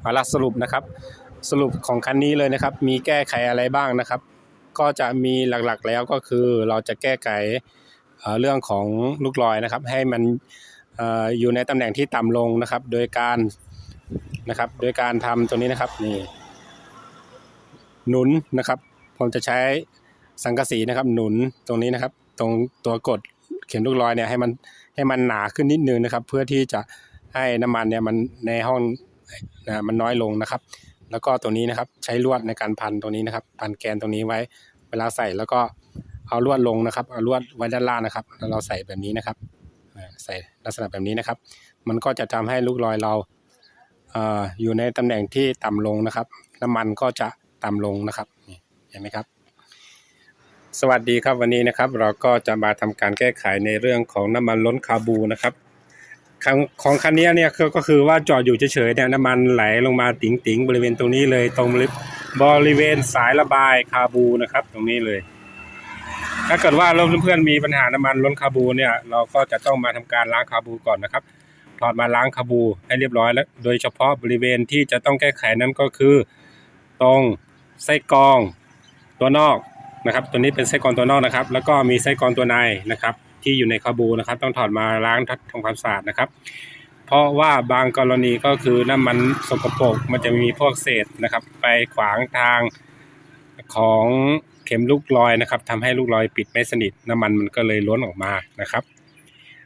เอาละสรุปนะครับ สรุปของคันนี้เลยนะครับ มีแก้ไขอะไรบ้างนะครับ ก็จะมีหลักๆแล้วก็คือเราจะแก้ไขเรื่องของลูกลอยนะครับ ให้มันอยู่ในตำแหน่งที่ต่ำลงนะครับ โดยการนะครับโดยการทำตัวนี้นะครับนี่หนุนนะครับผมจะใช้สังกะสีนะครับ หนุนตรงนี้นะครับ ตรงตัวกดเข็มลูกลอยเนี่ยให้มันให้มันหนาขึ้นนิดนึงนะครับ เพื่อที่จะให้น้ำมันเนี่ยมันในห้อง นะมันน้อยลงนะครับ แล้วก็ตัวนี้นะครับใช้ลวดในการพันตรงนี้นะครับ พันแกนตรงนี้ไว้ เวลาใส่แล้วก็เอาลวดลงนะครับเอาลวดไว้ด้านล่างนะครับแล้วเราใส่แบบนี้นะครับใส่ลักษณะแบบนี้นะครับ มันก็จะทำให้ลูกลอยเราเออยู่ในตำแหน่งที่ต่ำลงนะครับ น้ำมันก็จะต่ำลงนะครับเห็นไหมครับ สวัสดีครับวันนี้นะครับ เราก็จะมาทำการแก้ไขในเรื่องของน้ำมันล้นคาบูนะครับ ของของคันนี้เนี่ยคือก็คือว่าจอดอยู่เฉยๆเนี่ยน้ำมันไหลลงมาติ๋งๆบริเวณตรงนี้เลยตรงบริเวณสายระบายคาบูนะครับ ตรงนี้เลย ถ้าเกิดว่าเราเพื่อนๆมีปัญหาน้ำมันล้นคาบูเนี่ย เราก็จะต้องมาทำการล้างคาบูก่อนนะครับถอดมาล้างคาบูให้เรียบร้อยแล้ว โดยเฉพาะบริเวณที่จะต้องแก้ไขนั้นก็คือ ตรงไส้กรองตัวนอกนะครับ ตัวนี้เป็นไส้กรองตัวนอกนะครับ แล้วก็มีไส้กรองตัวในนะครับ ที่อยู่ในคาบูนะครับ ต้องถอดมาล้างทำความสะอาดนะครับ เพราะว่าบางกรณีก็คือน้ำมันสกปรกมันจะมีพวกเศษนะครับ ไปขวางทางของเข็มลูกลอยนะครับทำให้ลูกลอยปิดไม่สนิท น้ำมันมันก็เลยล้นออกมานะครับ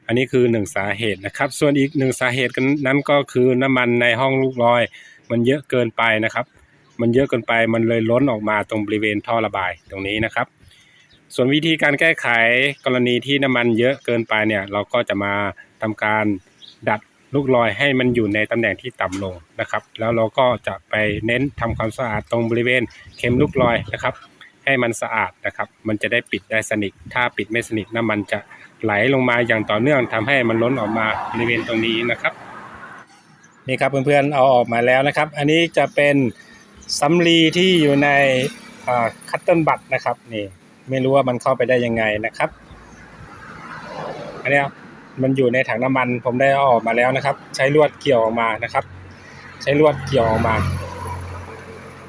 อันนี้คือหนึ่งสาเหตุนะครับ ส่วนอีกหนึ่งสาเหตุกันนั้นก็คือน้ำมันในห้องลูกลอย มันเยอะเกินไปนะครับ มันเยอะเกินไปมันเลยล้นออกมาตรงบริเวณท่อระบายตรงนี้นะครับ ส่วนวิธีการแก้ไขกรณีที่น้ำมันเยอะเกินไปเนี่ย เราก็จะมาทำการดัดลูกลอยให้มันอยู่ในตำแหน่งที่ต่ำลงนะครับ แล้วเราก็จะไปเน้นทำความสะอาดตรงบริเวณเข็มลูกลอยนะครับ ให้มันสะอาดนะครับ มันจะได้ปิดได้สนิท ถ้าปิดไม่สนิทน้ำมันจะไหลลงมาอย่างต่อเนื่องทำให้มันล้นออกมาบริเวณตรงนี้นะครับนี่ครับเพื่อนๆเอาออกมาแล้วนะครับ อันนี้จะเป็นสำลีที่อยู่ในคัตเติลบัตนะครับนี่ ไม่รู้ว่ามันเข้าไปได้ยังไงนะครับ อันนี้มันอยู่ในถังน้ำมันผมได้เอาออกมาแล้วนะครับ ใช้ลวดเกี่ยวออกมานะครับ ใช้ลวดเกี่ยวออกมา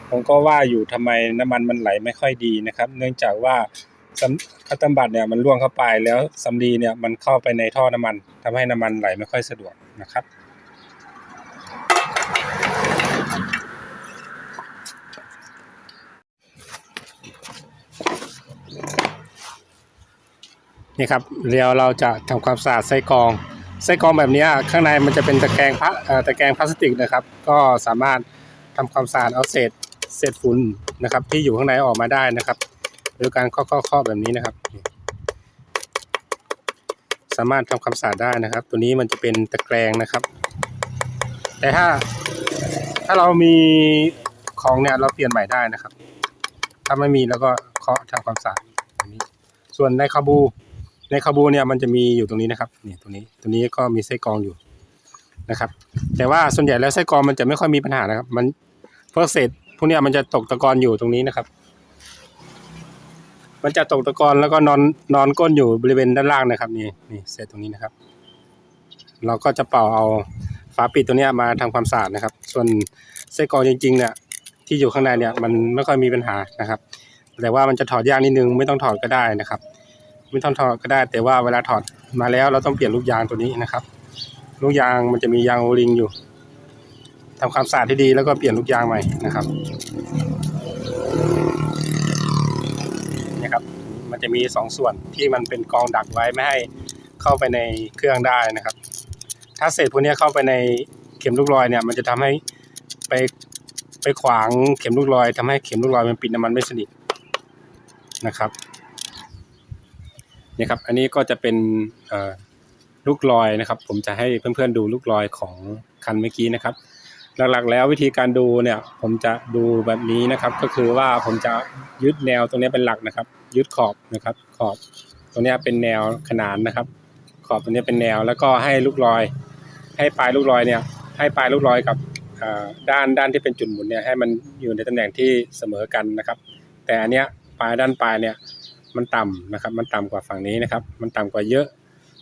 ผมก็ว่าอยู่ทำไมน้ำมันมันไหลไม่ค่อยดีนะครับ เนื่องจากว่าคัตเติ้ลบัตเนี่ยมันล่วงเข้าไปแล้วสำลีเนี่ยมันเข้าไปในท่อน้ำมันทำให้น้ำมันไหลไม่ค่อยสะดวกนะครับ นี่ครับเดี๋ยวเราจะทำความสะอาดไส้กรองไส้กรองแบบนี้ข้างในมันจะเป็นตะแกรงพลาตะแกรงพลาสติกนะครับ ก็สามารถทำความสะอาดเอาเศษเศษฝุ่นนะครับ ที่อยู่ข้างในออกมาได้นะครับโดยการเคาะๆแบบนี้นะครับ สามารถทำความสะอาดได้นะครับ ตัวนี้มันจะเป็นตะแกรงนะครับ แต่ถ้าถ้าเรามีของเนี่ยเราเปลี่ยนใหม่ได้นะครับ ถ้าไม่มีแล้วก็เคาะทำความสะอาดส่วนในคาบู ในคาบูเนี่ยมันจะมีอยู่ตรงนี้นะครับนี่ตรงนี้ตรงนี้ก็มีไส้กรองอยู่นะครับ แต่ว่าส่วนใหญ่แล้วไส้กรองมันจะไม่ค่อยมีปัญหานะครับ มันพวกเศษพวกเนี้ยมันจะตกตะกอนอยู่ตรงนี้นะครับ มันจะตกตะกอนแล้วก็นอนนอนก้นอยู่บริเวณด้านล่างนะครับ นี่นี่เศษตรงนี้นะครับ เราก็จะเป่าเอาฝาปิดตัวเนี้ยมาทำความสะอาดนะครับ ส่วนไส้กรองจริง ๆ เนี่ย ที่อยู่ข้างในเนี่ยมันไม่ค่อยมีปัญหานะครับ แต่ว่ามันจะถอดยากนิดนึงไม่ต้องถอดก็ได้นะครับ ไม่ต้องถอดก็ได้ แต่ว่าเวลาถอดมาแล้วเราต้องเปลี่ยนลูกยางตัวนี้นะครับ ลูกยางมันจะมียางโอริงอยู่ทำความสะอาดที่ดีแล้วก็เปลี่ยนลูกยางใหม่นะครับนี่ครับ มันจะมีสองส่วนที่มันเป็นกองดักไว้ไม่ให้เข้าไปในเครื่องได้นะครับ ถ้าเศษพวกนี้เข้าไปในเข็มลูกลอยเนี่ย มันจะทำให้ไปไปขวางเข็มลูกลอยทำให้เข็มลูกลอยมันปิดน้ำมันไม่สนิทนะครับ นี่ครับ อันนี้ก็จะเป็นลูกลอยนะครับ ผมจะให้เพื่อนๆดูลูกลอยของคันเมื่อกี้นะครับ หลักๆแล้ววิธีการดูเนี่ย ผมจะดูแบบนี้นะครับ ก็คือว่าผมจะยึดแนวตรงนี้เป็นหลักนะครับ ยึดขอบนะครับ ขอบตรงนี้เป็นแนวขนานนะครับ ขอบตรงนี้เป็นแนวแล้วก็ให้ลูกลอย ให้ปลายลูกลอยเนี่ย ให้ปลายลูกลอยกับด้านด้านที่เป็นจุดหมุนเนี่ยให้มันอยู่ในตำแหน่งที่เสมอกันนะครับ แต่อันเนี้ยปลายด้านปลายเนี่ย มันต่ำนะครับ มันต่ำกว่าฝั่งนี้นะครับ มันต่ำกว่าเยอะ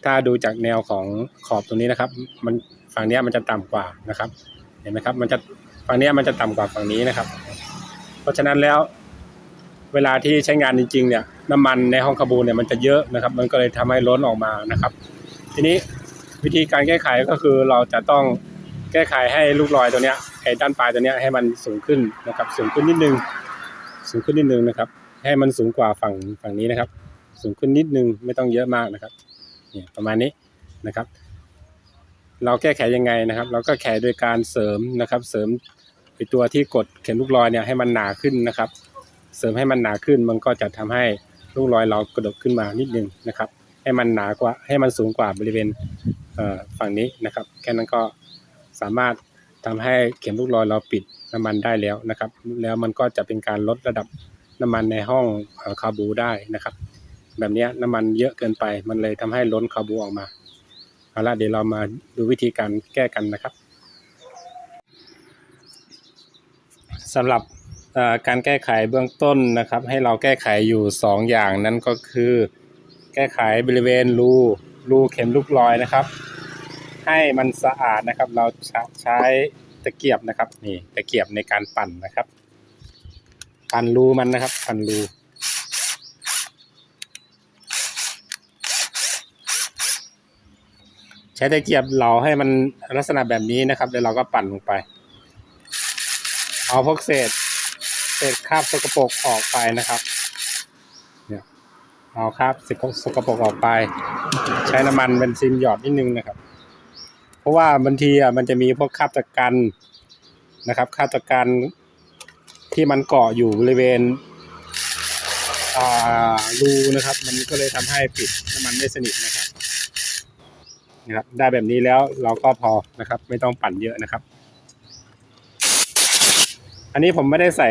ถ้าดูจากแนวของขอบตรงนี้นะครับ มันฝั่งนี้มันจะต่ำกว่านะครับ เห็นไหมครับ มันจะฝั่งนี้มันจะต่ำกว่าฝั่งนี้นะครับ เพราะฉะนั้นแล้ว เวลาที่ใช้งานจริง ๆ เนี่ยน้ำมันในห้องคาบูเนี่ยมันจะเยอะนะครับ มันก็เลยทำให้ล้นออกมานะครับ ทีนี้วิธีการแก้ไขก็คือเราจะต้องแก้ไขให้ลูกลอยตัวเนี้ยไอ้ด้านปลายตัวเนี้ยให้มันสูงขึ้นนะครับ สูงขึ้นนิดนึง สูงขึ้นนิดนึงนะครับ ให้มันสูงกว่าฝั่งฝั่งนี้นะครับ สูงขึ้นนิดนึงไม่ต้องเยอะมากนะครับเนี่ยประมาณนี้นะครับ เราแก้ไขยังไงนะครับ เราก็แขโดยการเสริมนะครับ เสริมไอตัวที่กดเข็มลูกลอยเนี่ยให้มันหนาขึ้นนะครับ เสริมให้มันหนาขึ้นมันก็จะทำให้ลูกลอยเรากระดกขึ้นมานิดนึงนะครับ ให้มันหนากว่าให้มันสูงกว่าบริเวณฝั่งนี้นะครับ แค่นั้นก็สามารถทำให้เข็มลูกลอยเราปิดน้ำมันได้แล้วนะครับ แล้วมันก็จะเป็นการลดระดับ น้ำมันในห้องเอ่อคาบูได้นะครับ แบบนี้น้ำมันเยอะเกินไปมันเลยทำให้ล้นคาบูออกมาเอาละเดี๋ยวเรามาดูวิธีการแก้กันนะครับสำหรับการแก้ไขเบื้องต้นนะครับ ให้เราแก้ไขอยู่สองอย่างนั่นก็คือ แก้ไขบริเวณรูรูเข็มลูกลอยนะครับ ให้มันสะอาดนะครับ เราใช้ตะเกียบนะครับนี่ตะเกียบในการปั่นนะครับ ปั่นรูมันนะครับปั่นรูใช้ตะเกียบเหลาให้มันลักษณะแบบนี้นะครับแล้วเราก็ปั่นลงไป เอาพวกเศษเศษคราบสกปรกออกไปนะครับ เนี่ยเอาคราบสกปรกออกไป ใช้น้ำมันเบนซินหยอดนิดนึงนะครับ เพราะว่าบางทีอะมันจะมีพวกคราบตะกันนะครับคราบตะกัน ที่มันเกาะอยู่บริเวณอ่ารูนะครับ มันก็เลยทำให้ปิดน้ำมันไม่สนิทนะครับนะครับ ได้แบบนี้แล้วเราก็พอนะครับ ไม่ต้องปั่นเยอะนะครับ อันนี้ผมไม่ได้ใส่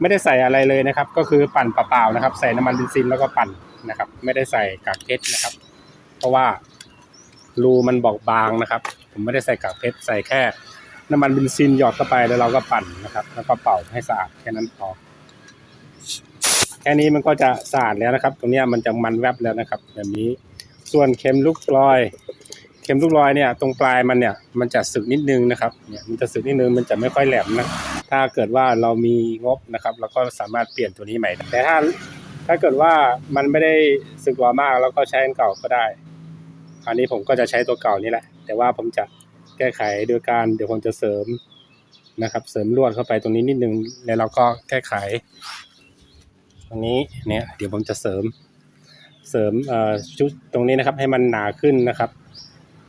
ไม่ได้ใส่อะไรเลยนะครับ ก็คือปั่นเปล่าๆนะครับ ใส่น้ำมันเบนซินแล้วก็ปั่นนะครับ ไม่ได้ใส่กากเพชรนะครับ เพราะว่ารูมันบอกบางนะครับ ผมไม่ได้ใส่กากเพชรใส่แค่ น้ำมันเบนซินหยอดเข้าไปแล้วเราก็ปั่นนะครับ แล้วก็เป่าให้สะอาดแค่นั้นพอแค่นี้มันก็จะสะอาดแล้วนะครับ ตรงนี้มันจะมันแวบแล้วนะครับ แบบนี้ส่วนเข็มลูกลอย เข็มลูกลอยเนี่ย ตรงปลายมันเนี่ยมันจะสึกนิดนึงนะครับเนี่ยมันจะสึกนิดนึงมันจะไม่ค่อยแหลมนะถ้าเกิดว่าเรามีงบนะครับเราก็สามารถเปลี่ยนตัวนี้ใหม่แต่ถ้าถ้าเกิดว่ามันไม่ได้สึกหรอมากเราก็ใช้อันเก่าก็ได้อันนี้ผมก็จะใช้ตัวเก่านี่แหละ แต่ว่าผมจะ แก้ไขโดยการเดี๋ยวผมจะเสริมนะครับ เสริมลวดเข้าไปตรงนี้นิดนึงแล้วเราก็แก้ไข ตรงนี้เนี่ยเดี๋ยวผมจะเสริม เสริมเอ่อชุดตรงนี้นะครับ ให้มันหนาขึ้นนะครับ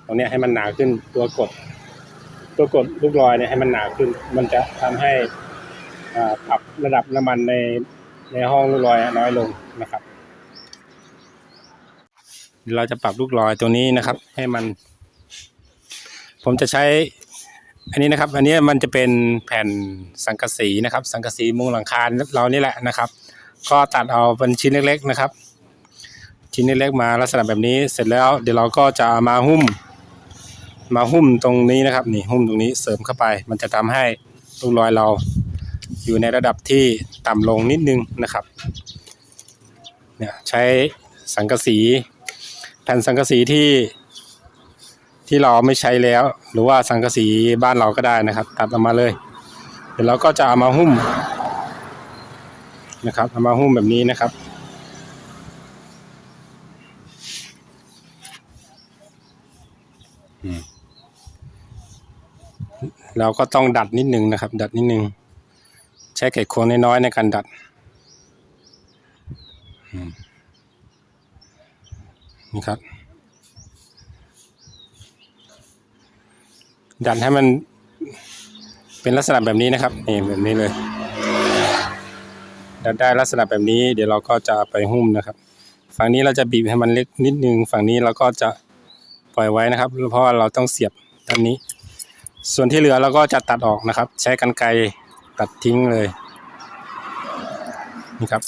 ตรงนี้ให้มันหนาขึ้นตัวกด ตัวกดลูกลอยเนี่ยให้มันหนาขึ้น มันจะทำให้อ่าปรับระดับน้ำมันในในห้องลูกลอยน้อยลงนะครับเดี๋ยวเราจะปรับลูกลอยตัวนี้นะครับ ให้มัน ผมจะใช้ อันนี้นะครับ อันนี้มันจะเป็นแผ่นสังกะสีนะครับ สังกะสีมุงหลังคาเรานี่แหละนะครับ ก็ตัดเอาเป็นชิ้นเล็ก ๆนะครับ ชิ้นเล็กๆมาลักษณะแบบนี้เสร็จแล้ว เดี๋ยวเราก็จะามาหุ้ม มาหุ้มตรงนี้นะครับ นี่หุ้มตรงนี้เสริมเข้าไป มันจะทำให้ลูกรอยเราอยู่ในระดับที่ต่ำลงนิดนึงนะครับเนี่ยใช้สังกะสี แผ่นสังกะสีที่ ที่เราไม่ใช้แล้ว หรือว่าสังกะสีบ้านเราก็ได้นะครับ ตัดออกมาเลย เดี๋ยวเราก็จะเอามาหุ้มนะครับเอามาหุ้มแบบนี้นะครับเราก็ต้องดัดนิดนึงนะครับ ดัดนิดนึง ใช้ไขควงน้อยๆในการดัดนี่ครับ ดัดให้มันเป็นลักษณะแบบนี้นะครับนี่แบบนี้เลยดัดได้ลักษณะแบบนี้ เดี๋ยวเราก็จะไปหุ้มนะครับ ฝั่งนี้เราจะบีบให้มันเล็กนิดนึง ฝั่งนี้เราก็จะปล่อยไว้นะครับ เพราะว่าเราต้องเสียบด้านนี้ ส่วนที่เหลือเราก็จะตัดออกนะครับ ใช้กรรไกรตัดทิ้งเลยนี่ครับ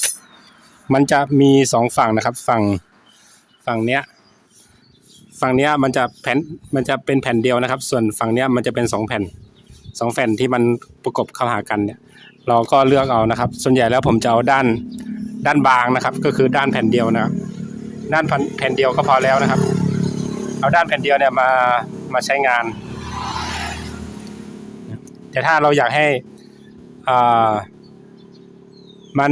มันจะมีสองฝั่งนะครับ ฝั่งฝั่งเนี้ย ฝั่งเนี้ยมันจะแผ่นมันจะเป็นแผ่นเดียวนะครับ ส่วนฝั่งเนี้ยมันจะเป็นสองแผ่นสองแผ่นที่มันประกบเข้าหากันเนี่ย เราก็เลือกเอานะครับ ส่วนใหญ่แล้วผมจะเอาด้านด้านบางนะครับ ก็คือด้านแผ่นเดียวนะครับด้านแผ่นเดียวก็พอแล้วนะครับ เอาด้านแผ่นเดียวเนี่ยมามาใช้งาน แต่ถ้าเราอยากให้อ่ามัน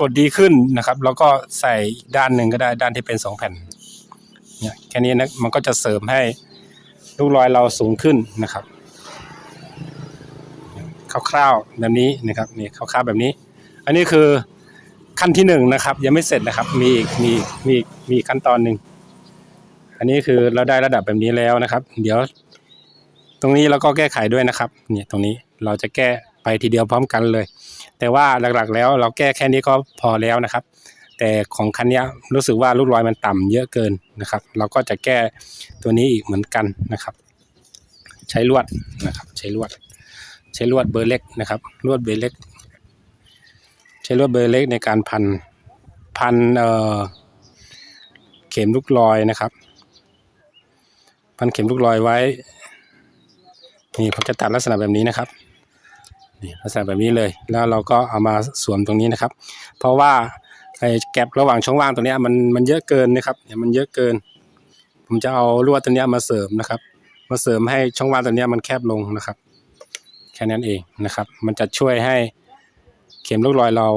กดดีขึ้นนะครับ แล้วก็ใส่อีกด้านหนึ่งก็ได้ด้านที่เป็นสองแผ่น เนี่ยแค่นี้นะมันก็จะเสริมให้ลูกรอยเราสูงขึ้นนะครับคร่าวๆแบบนี้นะครับนี่คร่าวๆแบบนี้ อันนี้คือขั้นที่หนึ่งนะครับ ยังไม่เสร็จนะครับ มีอีกมีมีมีขั้นตอนหนึ่งอันนี้คือเราได้ระดับแบบนี้แล้วนะครับ เดี๋ยว ตรงนี้เราก็แก้ไขด้วยนะครับเนี่ยตรงนี้เราจะแก้ไปทีเดียวพร้อมกันเลย แต่ว่าหลักๆแล้วเราแก้แค่นี้ก็พอแล้วนะครับ แต่ของคันนี้รู้สึกว่าลูกรอยมันต่ำเยอะเกินนะครับ เราก็จะแก้ตัวนี้อีกเหมือนกันนะครับ ใช้ลวดนะครับ ใช้ลวด ใช้ลวดเบอร์เล็กนะครับลวดเบอร์เล็ก ใช้ลวดเบอร์เล็กในการพันพันเอ่อเข็มลูกรอยนะครับ พันเข็มลูกรอยไว้นี่ผมจะตัดลักษณะแบบนี้นะครับนี่ลักษณะแบบนี้เลย แล้วเราก็เอามาสวมตรงนี้นะครับ เพราะว่า ไอ้แกลบระหว่างช่องว่างตรงเนี้มันมันเยอะเกินนะครับเนี่ยมันเยอะเกิน ผมจะเอาลวดตัวนี้มาเสริมนะครับ มาเสริมให้ช่องว่างตัวนี้มันแคบลงนะครับ แค่นั้นเองนะครับ มันจะช่วยให้เข็มลูกรอยเรา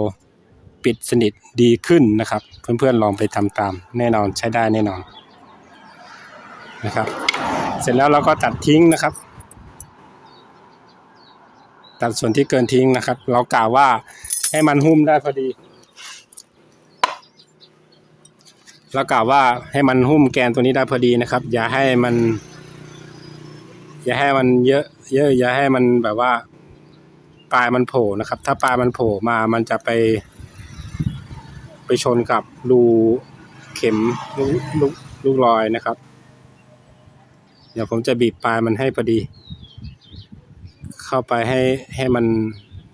ปิดสนิทดีขึ้นนะครับ เพื่อนๆลองไปทำตามแน่นอนใช้ได้แน่นอนนะครับ เสร็จแล้วเราก็ตัดทิ้งนะครับ ตัดส่วนที่เกินทิ้งนะครับ เรากล่าวว่าให้มันหุ้มได้พอดี เรากล่าวว่าให้มันหุ้มแกนตัวนี้ได้พอดีนะครับ อย่าให้มัน อย่าให้มันเยอะ เยอะ อย่าให้มันแบบว่า ปลายมันโผล่นะครับ ถ้าปลายมันโผล่มามันจะไป ไปชนกับรูเข็มลูกลูกลูกรอยนะครับ เดี๋ยวผมจะบีบปลายมันให้พอดี เข้าไปให้ให้มัน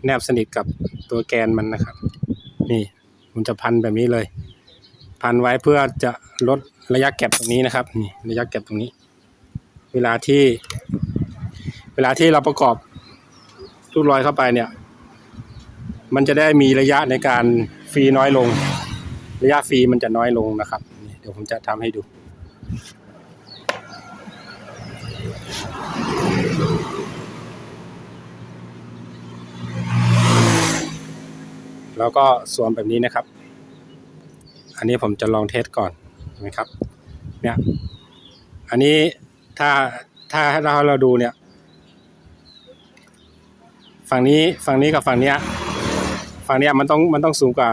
แนบสนิทกับตัวแกนมันนะครับ นี่ผมจะพันแบบนี้เลย พันไว้เพื่อจะลดระยะแก็บตรงนี้นะครับนี่ระยะแก็บตรงนี้ เวลาที่ เวลาที่เราประกอบลูกรอยเข้าไปเนี่ย มันจะได้มีระยะในการฟรีน้อยลง ระยะฟรีมันจะน้อยลงนะครับเดี๋ยวผมจะทำให้ดูแล้วก็สวมแบบนี้นะครับ อันนี้ผมจะลองเทสก่อนเห็นไหมครับ เนี่ย อันนี้ถ้าถ้าเราเราดูเนี่ย ฝั่งนี้ฝั่งนี้กับฝั่งเนี้ย ฝั่งเนี้ยมันต้องมันต้องสูงกว่า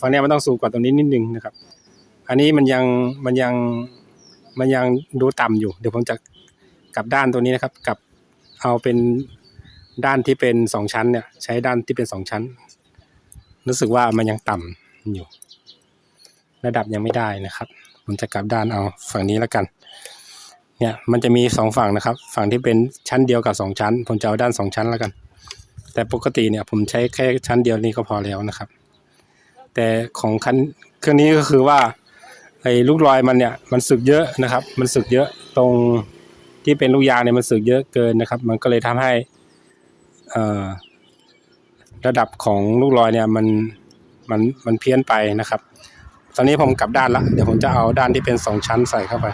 ฝั่งเนี้ยมันต้องสูงกว่าตรงนี้นิดนึงนะครับ อันนี้มันยังมันยังมันยังดูต่ำอยู่ เดี๋ยวผมจะกลับด้านตัวนี้นะครับกลับเอาเป็นด้านที่เป็นสองชั้นเนี่ย ใช้ด้านที่เป็นสองชั้น รู้สึกว่ามันยังต่ำอยู่ ระดับยังไม่ได้นะครับ ผมจะกลับด้านเอาฝั่งนี้แล้วกัน เนี่ยมันจะมีสองฝั่งนะครับ ฝั่งที่เป็นชั้นเดียวกับสองชั้น ผมจะเอาด้านสองชั้นแล้วกัน แต่ปกติเนี่ยผมใช้แค่ชั้นเดียวนี้ก็พอแล้วนะครับ แต่ของคันเครื่องนี้ก็คือว่าไอ้ลูกรอยมันเนี่ยมันสึกเยอะนะครับ มันสึกเยอะตรงที่เป็นลูกยางเนี่ยมันสึกเยอะเกินนะครับ มันก็เลยทำให้อ่ระดับของลูกรอยเนี่ยมันมันมันเพี้ยนไปนะครับ ตอนนี้ผมกลับด้านละเดี๋ยวผมจะเอาด้านที่เป็นสองชั้นใส่เข้าไป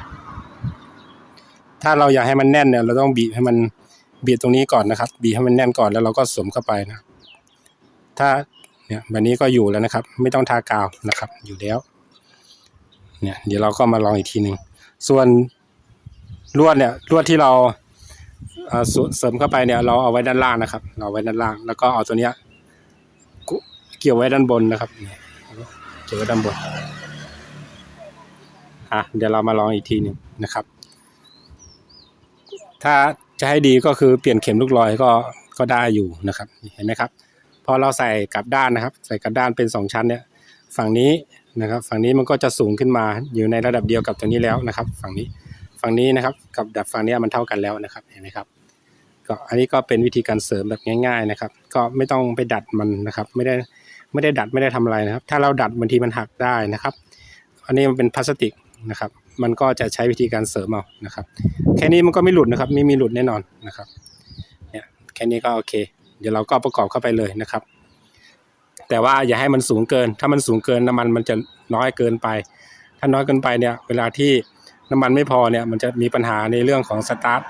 ถ้าเราอยากให้มันแน่นเนี่ย เราต้องบีบให้มันบีบตรงนี้ก่อนนะครับ บีบให้มันแน่นก่อนแล้วเราก็สวมเข้าไปนะ ถ้าเนี่ยแบบนี้ก็อยู่แล้วนะครับ ไม่ต้องทากาวนะครับ อยู่แล้ว เนี่ย เดี๋ยวเราก็มาลองอีกทีหนึ่งส่วนลวดเนี่ยลวดที่เราเออสวเสริมเข้าไปเนี่ย เราเอาไว้ด้านล่างนะครับ เราเอาไว้ด้านล่าง แล้วก็เอาตัวเนี้ยเกี่ยวไว้ด้านบนนะครับ เนี่ยเกี่ยวไว้ด้านบนอะเดี๋ยวเรามาลองอีกทีหนึ่งนะครับ ถ้าจะให้ดีก็คือเปลี่ยนเข็มลูกรอยก็ก็ได้อยู่นะครับเห็นไหมครับพอเราใส่กลับด้านนะครับ ใส่กลับด้านเป็นสองชั้นเนี่ย ฝั่งนี้นะครับ ฝั่งนี้มันก็จะสูงขึ้นมาอยู่ในระดับเดียวกับตัวนี้แล้วนะครับ ฝั่งนี้ฝั่งนี้นะครับ กับดับฝั่งนี้มันเท่ากันแล้วนะครับเห็นไหมครับก็อันนี้ก็เป็นวิธีการเสริมแบบง่าย ๆนะครับ ก็ไม่ต้องไปดัดมันนะครับ ไม่ได้ ไม่ได้ดัดไม่ได้ทำอะไรนะครับ ถ้าเราดัดบางทีมันหักได้นะครับ อันนี้มันเป็นพลาสติกนะครับ มันก็จะใช้วิธีการเสริมเอานะครับ แค่นี้มันก็ไม่หลุดนะครับ ไม่มีหลุดแน่นอนนะครับเนี่ยแค่นี้ก็โอเค เดี๋ยวเราก็ประกอบเข้าไปเลยนะครับ แต่ว่าอย่าให้มันสูงเกิน ถ้ามันสูงเกินน้ำมันมันจะน้อยเกินไป ถ้าน้อยเกินไปเนี่ย เวลาที่น้ำมันไม่พอเนี่ยมันจะมีปัญหาในเรื่องของสตาร์ท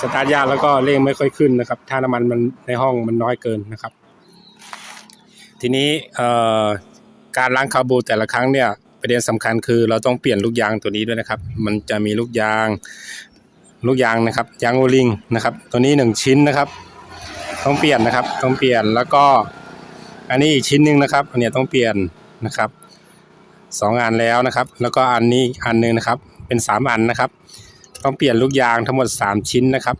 สตาร์ทยากแล้วก็เร่งไม่ค่อยขึ้นนะครับ ถ้าน้ำมันมันในห้องมันน้อยเกินนะครับ ทีนี้การล้างคาร์บูแต่ละครั้งเนี่ยประเด็นสำคัญคือเราต้องเปลี่ยนลูกยางตัวนี้ด้วยนะครับ มันจะมีลูกยางลูกยางนะครับยางโอลิงนะครับตัวนี้หนึ่งชิ้นนะครับ ต้องเปลี่ยนนะครับต้องเปลี่ยนแล้วก็อันนี้อีกชิ้นหนึ่งนะครับอันเนี้ยต้องเปลี่ยนนะครับสองอันแล้วนะครับ แล้วก็อันนี้อันหนึ่งนะครับเป็นสามอันนะครับ ต้องเปลี่ยนลูกยางทั้งหมดสามชิ้นนะครับ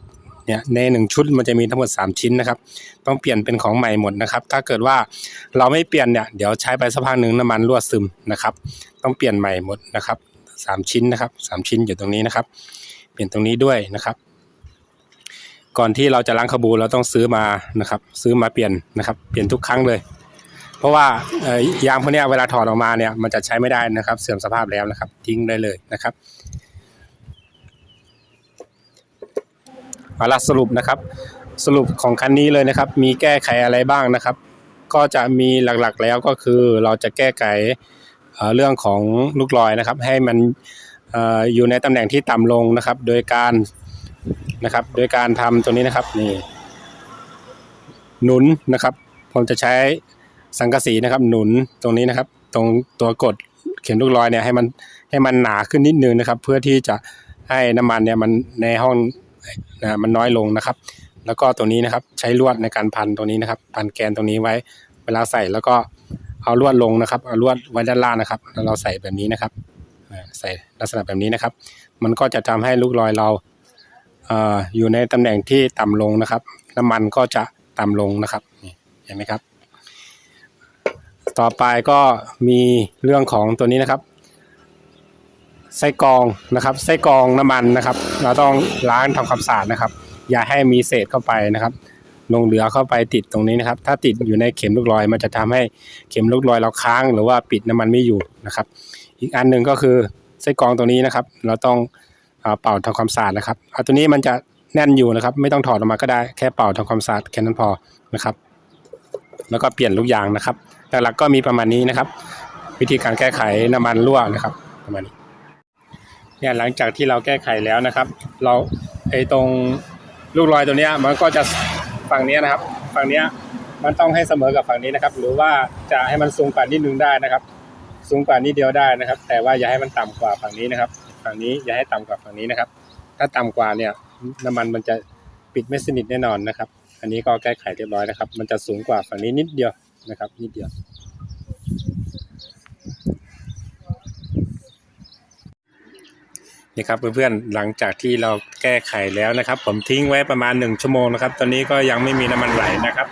เนี่ยในหนึ่งชุดมันจะมีทั้งหมดสามชิ้นนะครับ ต้องเปลี่ยนเป็นของใหม่หมดนะครับ ถ้าเกิดว่าเราไม่เปลี่ยนเนี่ยเดี๋ยวใช้ไปสักพักหนึ่งน้ำมันรั่วซึมนะครับ ต้องเปลี่ยนใหม่หมดนะครับสามชิ้นนะครับสามชิ้นอยู่ตรงนี้นะครับ เปลี่ยนตรงนี้ด้วยนะครับก่อนที่เราจะล้างขบูเราต้องซื้อมานะครับ ซื้อมาเปลี่ยนนะครับ เปลี่ยนทุกครั้งเลย เพราะว่ายางพวกนี้เวลาถอดออกมาเนี่ยมันจะใช้ไม่ได้นะครับ เสื่อมสภาพแล้วนะครับ ทิ้งได้เลยนะครับ เอาละสรุปนะครับ สรุปของคันนี้เลยนะครับ มีแก้ไขอะไรบ้างนะครับ ก็จะมีหลักๆแล้วก็คือเราจะแก้ไขเเรื่องของลูกลอยนะครับ ให้มันเอ่ออยู่ในตำแหน่งที่ต่ำลงนะครับ โดยการนะครับ โดยการทำตัวนี้นะครับนี่หนุนนะครับ ผมจะใช้สังกะสีนะครับ หนุนตรงนี้นะครับ ตรงตัวกดเข็มลูกลอยเนี่ยให้มันให้มันหนาขึ้นนิดนึงนะครับ เพื่อที่จะให้น้ำมันเนี่ยมันในห้อง นะมันน้อยลงนะครับ แล้วก็ตัวนี้นะครับใช้ลวดในการพันตรงนี้นะครับ พันแกนตรงนี้ไว้ เวลาใส่แล้วก็เอาลวดลงนะครับเอาลวดไว้ด้านล่างนะครับ แล้วเราใส่แบบนี้นะครับใส่ลักษณะแบบนี้นะครับ มันก็จะทำให้ลูกลอยเราเออยู่ในตำแหน่งที่ต่ำลงนะครับ น้ำมันก็จะต่ำลงนะครับเห็นไหมครับ ต่อไปก็มีเรื่องของตัวนี้นะครับ ไส้กรองนะครับไส้กรองน้ำมันนะครับ เราต้องล้างทำความสะอาดนะครับ อย่าให้มีเศษเข้าไปนะครับลงเหลือเข้าไปติดตรงนี้นะครับ ถ้าติดอยู่ในเข็มลูกลอย มันจะทำให้เข็มลูกลอยเราค้างหรือว่าปิดน้ำมันไม่อยู่นะครับ อีกอันหนึ่งก็คือไส้กรองตรงนี้นะครับ เราต้องเอ่อเป่าทำความสะอาดนะครับเอาตัวนี้มันจะแน่นอยู่นะครับ ไม่ต้องถอดออกมาก็ได้แค่เป่าทำความสะอาดแค่นั้นพอนะครับ แล้วก็เปลี่ยนลูกยางนะครับหลักๆก็มีประมาณนี้นะครับ วิธีการแก้ไขน้ำมันรั่วนะครับประมาณนี้ เนี่ยหลังจากที่เราแก้ไขแล้วนะครับ เราไอ้ตรงลูกรอยตัวเนี้ยมันก็จะฝั่งนี้นะครับ ฝั่งเนี้ยมันต้องให้เสมอกับฝั่งนี้นะครับ หรือว่าจะให้มันสูงกว่านิดนึงได้นะครับ สูงกว่านิดเดียวได้นะครับ แต่ว่าอย่าให้มันต่ำกว่าฝั่งนี้นะครับ ฝั่งนี้อย่าให้ต่ำกว่าฝั่งนี้นะครับ ถ้าต่ำกว่าเนี่ยน้ำมันมันจะปิดไม่สนิทแน่นอนนะครับ อันนี้ก็แก้ไขเรียบร้อยนะครับ มันจะสูงกว่าฝั่งนี้นิดเดียวนะครับ นิดเดียว นี่ครับเพื่อนๆหลังจากที่เราแก้ไขแล้วนะครับ ผมทิ้งไว้ประมาณ 1 ชั่วโมงนะครับ ตอนนี้ก็ยังไม่มีน้ำมันไหลนะครับ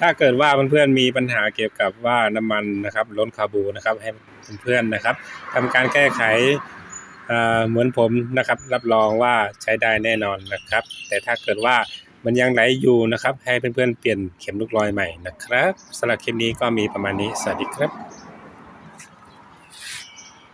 ถ้าเกิดว่าเพื่อนๆมีปัญหาเกี่ยวกับว่าน้ำมันนะครับล้นคาบูนะครับ ให้เพื่อนๆนะครับทำการแก้ไขเอ่อเหมือนผมนะครับ รับรองว่าใช้ได้แน่นอนนะครับ แต่ถ้าเกิดว่ามันยังไหลอยู่นะครับ ให้เพื่อนๆเปลี่ยนเข็มลูกลอยใหม่นะครับสำหรับคลิปนี้ก็มีประมาณนี้สวัสดีครับ